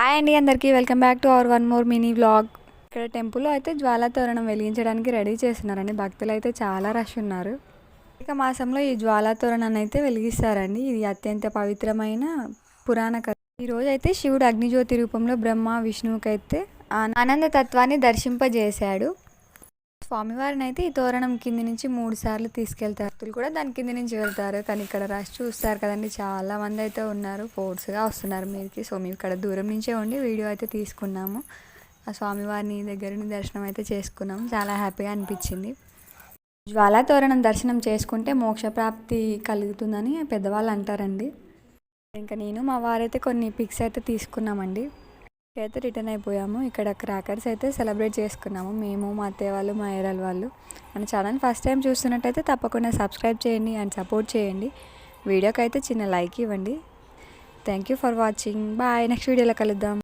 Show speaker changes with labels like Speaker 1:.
Speaker 1: Hi అండి అందరికీ. Welcome back to our one more mini vlog. ఇక్కడ టెంపుల్లో అయితే జ్వాలా తోరణం వెలిగించడానికి రెడీ చేస్తున్నారండి. భక్తులు అయితే చాలా రష్ ఉన్నారు. ఇక మాసంలో ఈ జ్వాలా తోరణాన్ని అయితే వెలిగిస్తారండి. ఇది అత్యంత పవిత్రమైన పురాణ కథ. ఈ రోజు అయితే శివుడు అగ్నిజ్యోతి రూపంలో బ్రహ్మ విష్ణువుకైతే ఆనంద తత్వాన్ని దర్శింపజేశాడు. స్వామివారిని అయితే ఈ తోరణం కింది నుంచి మూడు సార్లు తీసుకెళ్తారు. భక్తులు కూడా దాని కింది నుంచి వెళ్తారు. కానీ ఇక్కడ రష్ చూస్తారు కదండి. చాలా మంది అయితే ఉన్నారు. ఫోర్స్గా వస్తున్నారు మీరుకి. సో మేము ఇక్కడ దూరం నుంచే ఉండి వీడియో అయితే తీసుకున్నాము. ఆ స్వామివారిని దగ్గరని దర్శనం అయితే చేసుకున్నాము. చాలా హ్యాపీగా అనిపించింది. జ్వాలా తోరణం దర్శనం చేసుకుంటే మోక్షప్రాప్తి కలుగుతుందని పెద్దవాళ్ళు అంటారండి. ఇంకా నేను మా వారైతే కొన్ని పిక్స్ అయితే తీసుకున్నామండి. అయితే రిటర్న్ అయిపోయాము. ఇక్కడ క్రాకర్స్ అయితే సెలబ్రేట్ చేసుకున్నాము. మేము మా అత్తయ్య వాళ్ళు మా ఏరాల వాళ్ళు. మన ఛానల్ ఫస్ట్ టైం చూస్తున్నట్టయితే తప్పకుండా సబ్స్క్రైబ్ చేయండి అండ్ సపోర్ట్ చేయండి. వీడియోకి అయితే చిన్న లైక్ ఇవ్వండి. Thank you for watching bye next వీడియోలో కలుద్దాం.